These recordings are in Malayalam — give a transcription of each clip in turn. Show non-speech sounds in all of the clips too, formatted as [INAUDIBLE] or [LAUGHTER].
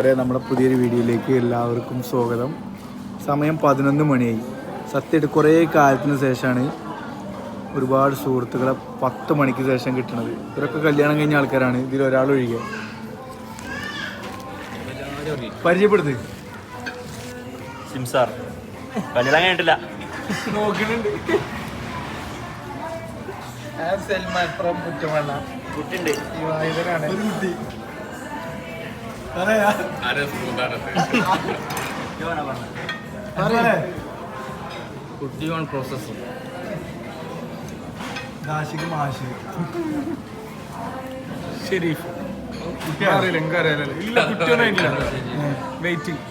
ഇവിടെ നമ്മുടെ പുതിയൊരു വീഡിയോയിലേക്ക് എല്ലാവർക്കും സ്വാഗതം. സമയം പതിനൊന്ന് മണിയായി. സത്യം കുറേ കാലത്തിന് ശേഷമാണ് ഒരുപാട് സുഹൃത്തുക്കളെ പത്ത് മണിക്ക് ശേഷം കിട്ടുന്നത് ഇവരൊക്കെ കല്യാണം കഴിഞ്ഞ ആൾക്കാരാണ്. ഇതിൽ ഒരാൾ ഒഴികെ. പരിചയപ്പെടുത്ത്. സിംസാർ കല്യാണം കഴിഞ്ഞിട്ടില്ല. നോക്കുന്നുണ്ട് സൽമാൻ ഫ്രം കുറ്റമണ്ണ കുട്ടിണ്ട് ഇവരാണ് ഒരു കുട്ടി. പറയാ. പറയാ. കുട്ടി ഓൺ പ്രോസസ് ദാശിക്ക് മാഷ്. ഷെരീഫ് അറിയില്ല എനിക്ക് അറിയാലോ. ഇല്ല കുറ്റൊന്നായിട്ടില്ല വെയിറ്റിംഗ്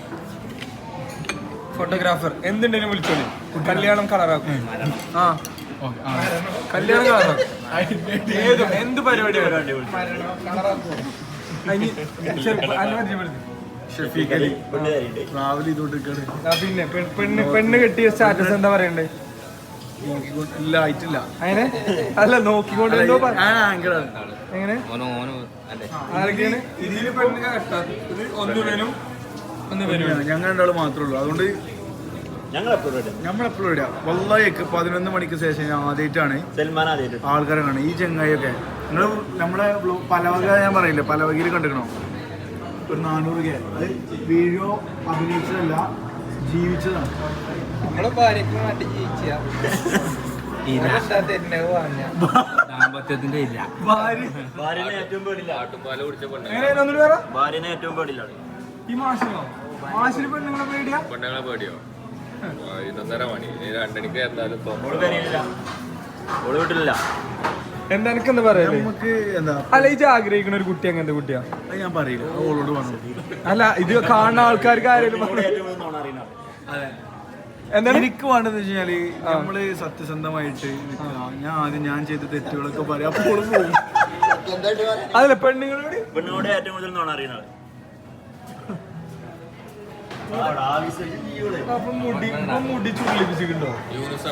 ഫോട്ടോഗ്രാഫർ എന്തുണ്ടെങ്കിലും വിളിച്ചോളി. കല്യാണം കളറാക്കും. ആ. കല്യാണം കളറാക്കും. ഏതും എന്ത് പരിപാടി ഷഫീഖ് അലി ട്രാവൽ ചെയ്തോണ്ടിരിക്കാണ് പിന്നെ പെണ്ണ് പെണ്ണ് കെട്ടിയ സ്റ്റാറ്റസ് എന്താ പറയണ്ടേ? ഇല്ല ആയിട്ടില്ല. അങ്ങനെ? അല്ല നോക്കിക്കൊണ്ട് എങ്ങനെ? ഇതിൽ പെണ്ണ് ഞങ്ങൾ രണ്ടാൾ മാത്രമേ ഉള്ളൂ. അതുകൊണ്ട് ഞങ്ങളെപ്പോഴും വള്ളയൊക്കെ പതിനൊന്ന് മണിക്ക് ശേഷം ഞാൻ ആദ്യമായിട്ടാണ് ആൾക്കാരെ കാണുന്നത്. ഈ ചെങ്ങായിയൊക്കെ. നിങ്ങൾ നമ്മളെ പലവക ഞാൻ പറയില്ലേ പലവകയിൽ കണ്ടിക്കണോ? ഒരു നാനൂറ് കെ. അത് വീഴോ അഭിനയിച്ചതല്ല ജീവിച്ചതാണ്. നമ്മളെ ഭാര്യക്ക് വേണ്ടി ജീവിച്ച? [LAUGHS] ദാമ്പത്യത്തിന്റെ ഇല്ല ഭാര്യ. ഭാര്യനെ ഏറ്റവും പേടില്ല ഭാര്യനെ ഏറ്റവും പേടില്ല ഈ മാഷിനോ? മാഷിന് പെണ്ണുങ്ങളെ പേടിയാ? പെണ്ണുങ്ങളെ പേടിയോ? മണി രണ്ടണിക്ക് എന്തായാലും ഓൾ വീട്ടിലില്ല. എന്താ എനിക്ക് എന്താ പറയാ നമുക്ക് എന്താ അല്ല ഇത് ആഗ്രഹിക്കുന്ന ഒരു കുട്ടി അങ്ങനത്തെ കുട്ടിയാ? അത് ഞാൻ പറയില്ല. അത് ഓളോട് പറഞ്ഞു. അല്ല ഇത് കാണുന്ന ആൾക്കാർക്ക് ആരെങ്കിലും. എന്താണ്? എനിക്ക് വേണ്ടത് വെച്ചാൽ നമ്മൾ സത്യസന്ധമായിട്ട് നിൽക്കുക ഞാൻ ആദ്യം ഞാൻ ചെയ്ത തെറ്റുകളൊക്കെ പറയാം അപ്പോഴും പോകും അതല്ല പെണ്ണുങ്ങളോട്? പെണ്ണുങ്ങളോട് ഏറ്റവും കൂടുതൽ നോണ. അപ്പൊ മുടി ഇപ്പൊ മുടി ചുള്ളിപ്പിച്ചിട്ടുണ്ടോ യൂണിസ്.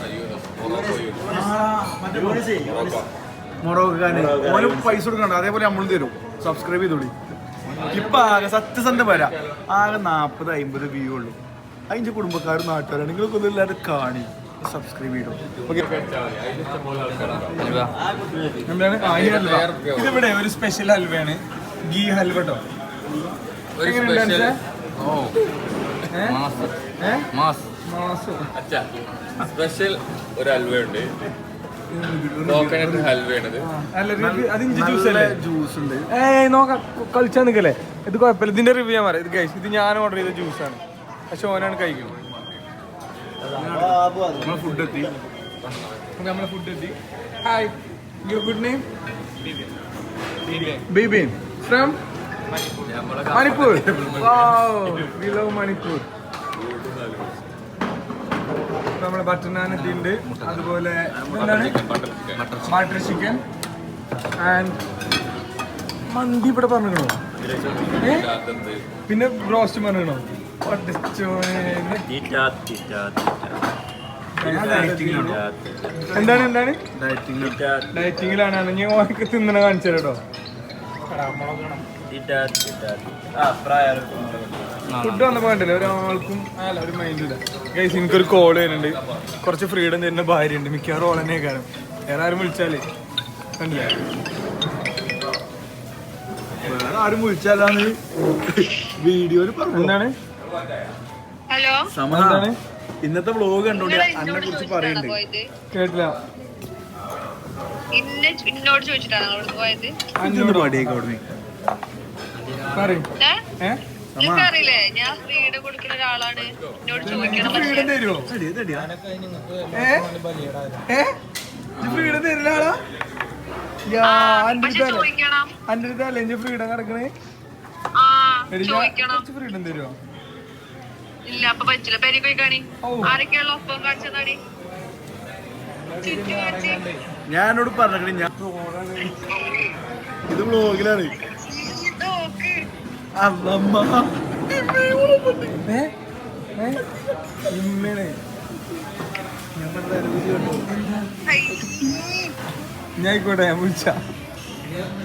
മൊറോക്കാന് ഓനും പൈസ കൊടുക്കണ്ട. അതേപോലെ നമ്മളും തരും. സബ്സ്ക്രൈബ് ചെയ്തോളി. ഇപ്പൊ ആകെ സത്യസന്ധ വരാം. ആകെ നാപ്പത് അമ്പത് വ്യൂ ഉള്ളു. അതിന്റെ കുടുംബക്കാരും നാട്ടുകാരും നിങ്ങൾക്കൊന്നും ഇല്ലാതെ കാണി. സബ്സ്ക്രൈബ് ചെയ്തു. എന്താണ്? ഹൽവ ഇതിവിടെ ഒരു സ്പെഷ്യൽ ഹൽവയാണ് ഗീ ഹൽവ കേട്ടോ സ്പെഷ്യൽ ഒരു ഓ. ഏ? കോക്കനട്ട് ഹൽവയാണിത് ജ്യൂസ് അല്ലേ ജ്യൂസ് ഉണ്ട്. ഏയ് നോക്കാം. കളിച്ചാൽ നിൽക്കല്ലേ ഇത് കുഴപ്പമില്ല. ഇതിന്റെ റിവ്യൂ ഞാൻ പറയാം. ഇത് കഴിച്ചു ഇത് ഞാൻ ഓർഡർ ചെയ്ത ജ്യൂസാണ് പക്ഷെ ഓനാണ് കഴിക്കുന്നത്. ഫുഡ് എത്തി. നമ്മളെ ഫുഡ് എത്തി. Hi your good name Bibin from Manipur. We love Manipur. നമ്മളെ ബട്ടർ നാൻ ഉണ്ട് അതുപോലെ ബട്ടർ ചിക്കൻ ആൻഡ് മന്തി ഇവിടെ പറഞ്ഞോ പിന്നെ ബ്രോസ്റ്റ് പറഞ്ഞോ എന്താണ് എന്താണ്? ഡയറ്റിങ്ങിലാണ് ഞാൻ ഓനക്ക് തിന്നണ കാണിച്ചു കേട്ടോ. ഫുഡ് വന്നപ്പോ കണ്ടില്ലേ? ഒരാൾക്കും അല്ല ഒരു മൈൻഡില്ല ഗൈസ് എനിക്കൊരു കോൾ വരുന്നുണ്ട്. കുറച്ച് ഫ്രീഡം തരുന്ന ഭാര്യ ഉണ്ട് മിക്കവാറും ഓളനെ തന്നെ കാരണം വേറെ ആരും വിളിച്ചാലേ? കണ്ടില്ലേ? വേറെ ആരും വിളിച്ചാലാന്ന് വീഡിയോയിൽ പറഞ്ഞു? എന്താണ്? എന്താണ്? ഇന്നത്തെ വ്ലോഗ് കണ്ടോണ്ട് അന്നെ കുറിച്ച് പറയുന്നുണ്ട് കേട്ടില്ല. ഇന്നെ എന്നോട് ചോദിച്ചിട്ടാണ് പോയത്? അഞ്ചൊന്ന് പാടിയേക്ക് അവിടുന്ന്? പറയും. ഏ? ഞാൻ ഫ്രീഡം കൊടുക്കുന്ന ഒരാളാണ്. എന്നോട് ചോദിക്കണം ഫ്രീഡം തരുമോ ഫ്രീഡം തരുന്ന ആളാ? യാ, ആ, അന്റെ പക്ഷെ ചോദിക്കണം. അടുത്തല്ലേ ഫ്രീഡം കിടക്കണേ ആ എടി, ഞാൻ ചോദിക്കണം. കുറച്ച് ഫ്രീഡം തരുമോ ഇല്ല അപ്പൊ പറ്റില്ല. പെരി പോയി കാണി ഓ. ആരൊക്കെയുള്ള ഒപ്പം കാണിച്ചതാടി ചുറ്റും കാണിച്ച് ഞാനോട് പറഞ്ഞു ഞാൻ ഇത് വ്ലോഗിലാണ് നോക്ക് ഹൈ. ഞാൻ വിളിച്ച.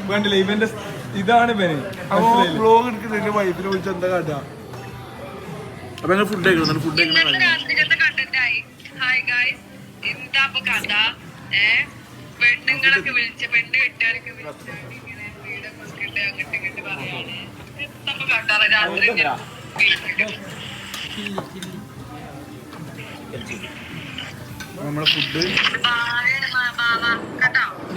വേണ്ടില്ല ഇവന്റെ ഇതാണ് അപ്പൊ ബ്ലോഗ് എടുക്കുന്നതിന്റെ വൈഫിനെ വിളിച്ച് എന്താ കാട്ടാ? അപ്പൊ ഞങ്ങൾ ഫുഡ് കഴിക്കണം ഫുഡ് കഴിക്കണം പെണ്ണുങ്ങളൊക്കെ വിളിച്ച് പെണ്ണ് കെട്ടുകാരൊക്കെ വിളിച്ച് ഇങ്ങനെ വീട് കൊടുക്കട്ടെ അങ്ങോട്ട് ഇങ്ങോട്ട് പറയാണ്. നമ്മളെ ഫുഡ്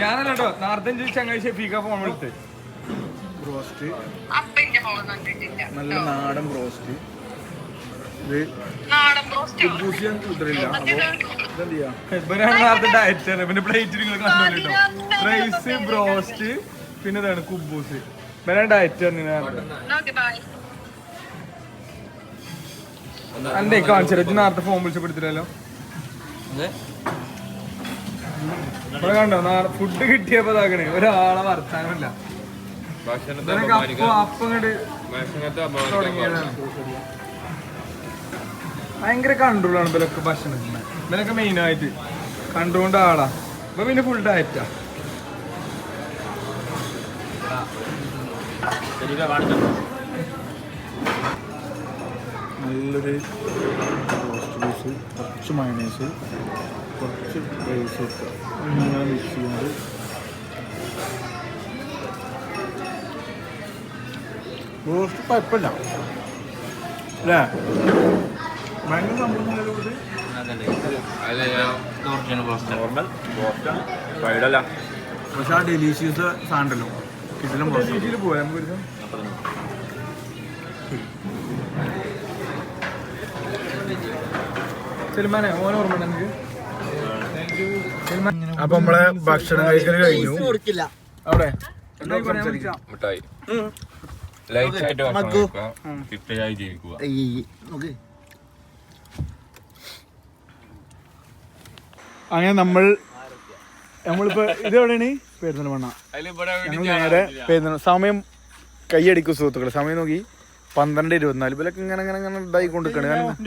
ഞാനല്ല കേട്ടോ? നേരത്തെ ചങ്ങായി ഷെഫീക്ക ഫോൺ വിളിച്ചത്. ബ്രോസ്റ്റ്. നല്ല നാടൻ ബ്രോസ്റ്റ്. ഇത് കുബൂസിയാൻ ഇവരാണ് ഡയറ്റ് പിന്നെ പ്ലേറ്റ് നിങ്ങൾ കണ്ടോട്ടോ റൈസ് ബ്രോസ്റ്റ് പിന്നെ ഇതാണ് കുബൂസ്. ഇവരാണ് ഡയറ്റ് എന്റെ കാണിച്ചു നേരത്തെ ഫോൺ വിളിച്ച് പിടിച്ചില്ലല്ലോ. ഇവിടെ കണ്ടോ? ഫുഡ് കിട്ടിയപ്പോ ഇതാക്കണേ ഒരാളെ വർത്താനമില്ല. ഭയങ്കര കൺട്രോളാണ് ഇവരൊക്കെ ഭക്ഷണത്തിന് ഇവരൊക്കെ മെയിൻ ആയിട്ട് കൺട്രോളിന്റെ ആളാ. ഇപ്പൊ പിന്നെ ഫുൾ ഡയറ്റാ നല്ലൊരു റോസ്റ്റ് ബീസ് കുറച്ച് മയണൈസ് കുറച്ച് റൈസ് വെക്കുക ഇങ്ങനെ മിക്സ് ചെയ്യുന്നത് റോസ്റ്റ് കുഴപ്പമില്ല. അല്ലേ? ഭയങ്കര സംഭവം അല്ല നോർമൽ ഫ്രൈഡല്ല പക്ഷെ ആ ഡെലീഷ്യസ് സാധനമല്ലോ പോയാ നമുക്ക് ഒരു. ഓൻ ഓർമ്മ അപ്പൊ നമ്മളെ ഭക്ഷണം കഴിക്കൽ കഴിഞ്ഞു. അവിടെ? മിഠായി. ലൈറ്റ് ആയിട്ട് ഭക്ഷണം കഴിക്കുക. ഫിറ്റായി ജീവിക്കുക. അങ്ങനെ നമ്മൾ നമ്മളിപ്പോ ഇത് എവിടെയാണ് പെരുന്തൽമണ്ണ ഞങ്ങൾ നേരെ പെരുന്തൽ സമയം കൈയടിക്കും സുഹൃത്തുക്കൾ സമയം നോക്കി. പന്ത്രണ്ട് ഇരുപത്തിനാല്. ഇവരൊക്കെ ഇങ്ങനെ ഇങ്ങനെ ഇങ്ങനെ ഇതായി കൊണ്ടിരിക്കണേ. കാരണം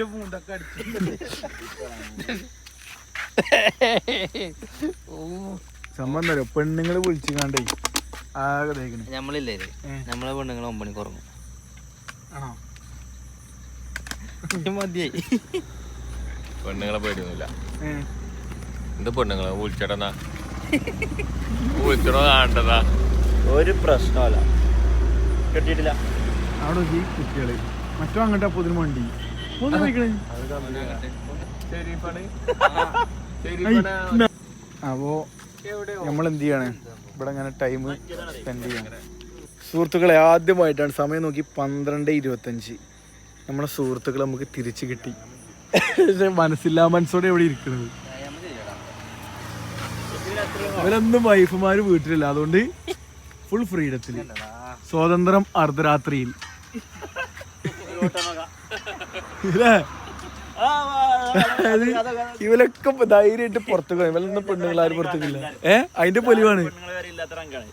സംഭവം പെണ്ണുങ്ങൾ വിളിച്ചു കാണ്ടേ ആകെ തേക്കണേ നമ്മളില്ലേ? നമ്മളെ പെണ്ണുങ്ങൾ ഒമ്പണി ഉറങ്ങും ആണോ? മതിയായി. പെണ്ണുങ്ങളെ പേടിയൊന്നുമില്ല. എന്ത് പെണ്ണുങ്ങളെ? വിളിച്ചടന്നാ വിളിച്ചടോ കാണണ്ടതാ. ഒരു പ്രശ്നമല്ല. കിട്ടിയിട്ടില്ല. അവിടെ ഈ കുട്ടികൾ. മറ്റോ അങ്ങോട്ട് അപ്പൊ ഇതിന് വണ്ടി. അപ്പോ നമ്മൾ എന്ത് ചെയ്യാണ് ഇവിടെ അങ്ങനെ ടൈം സ്പെൻഡ് ചെയ്യണം സുഹൃത്തുക്കളെ ആദ്യമായിട്ടാണ് സമയം നോക്കി പന്ത്രണ്ട് ഇരുപത്തഞ്ച്. നമ്മളെ സുഹൃത്തുക്കളെ നമുക്ക് തിരിച്ചു കിട്ടി. മനസ്സില്ലാ മനസ്സോടെ എവിടെ ഇരിക്കുന്നത്. ഇവരൊന്നും വൈഫുമാര് വീട്ടിലില്ല. അതുകൊണ്ട് ഫുൾ ഫ്രീഡത്തിൽ സ്വാതന്ത്ര്യം അർദ്ധരാത്രിയിൽ. ഇവരൊക്കെ ധൈര്യമായിട്ട് പുറത്തു പോയി. ഇവലൊന്നും പെണ്ണുങ്ങളാരും പുറത്തേക്കില്ല ഏ? അതിന്റെ പൊലിവാണ്.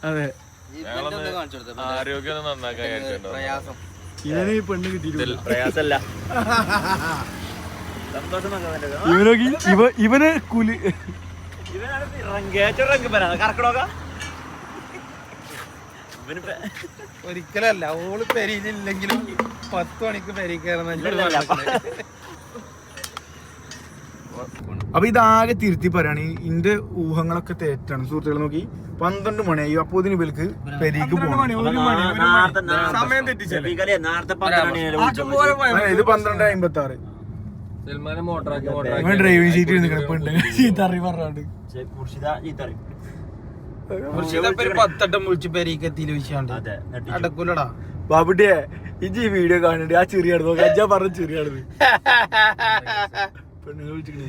അതെ. ആരോഗ്യം നന്നാക്കാൻ ഇവന് ഈ പെണ്ണ് കിട്ടിയിട്ടില്ല. പ്രയാസല്ല ഇവനൊക്കെ ഇവ ഇവന് കുലി ഒരിക്കലല്ല ഓൾ പെരിയിലില്ലെങ്കിലും പത്ത് മണിക്ക് പെരി അപ്പൊ ഇതാകെ തിരുത്തി പറയാണ് ഇന്റെ ഊഹങ്ങളൊക്കെ തെറ്റാണ്. സുഹൃത്തുക്കൾ നോക്കി പന്ത്രണ്ട് മണിയായി. അപ്പൊ ഇതിന് ഇവർക്ക് പെരീക്ക് പോകണം ഇത് പന്ത്രണ്ട് അമ്പത്തി ആറ് സൽമാനെ മോട്ടറാക്കി മോട്ടറാക്കി. ഡ്രൈവിംഗ് അറിയി പറഞ്ഞാണ്ട്. ബാബുട്ടിയെ ഇജ്ജ് ഈ വീഡിയോ കാണണ്ട് ആ ചെറിയാണ് നോക്കി. അജ്ജാ പറഞ്ഞ ചെറിയാണത് [LAUGHS] പെണ്ണുങ്ങൾ വിളിച്ചിക്കണേ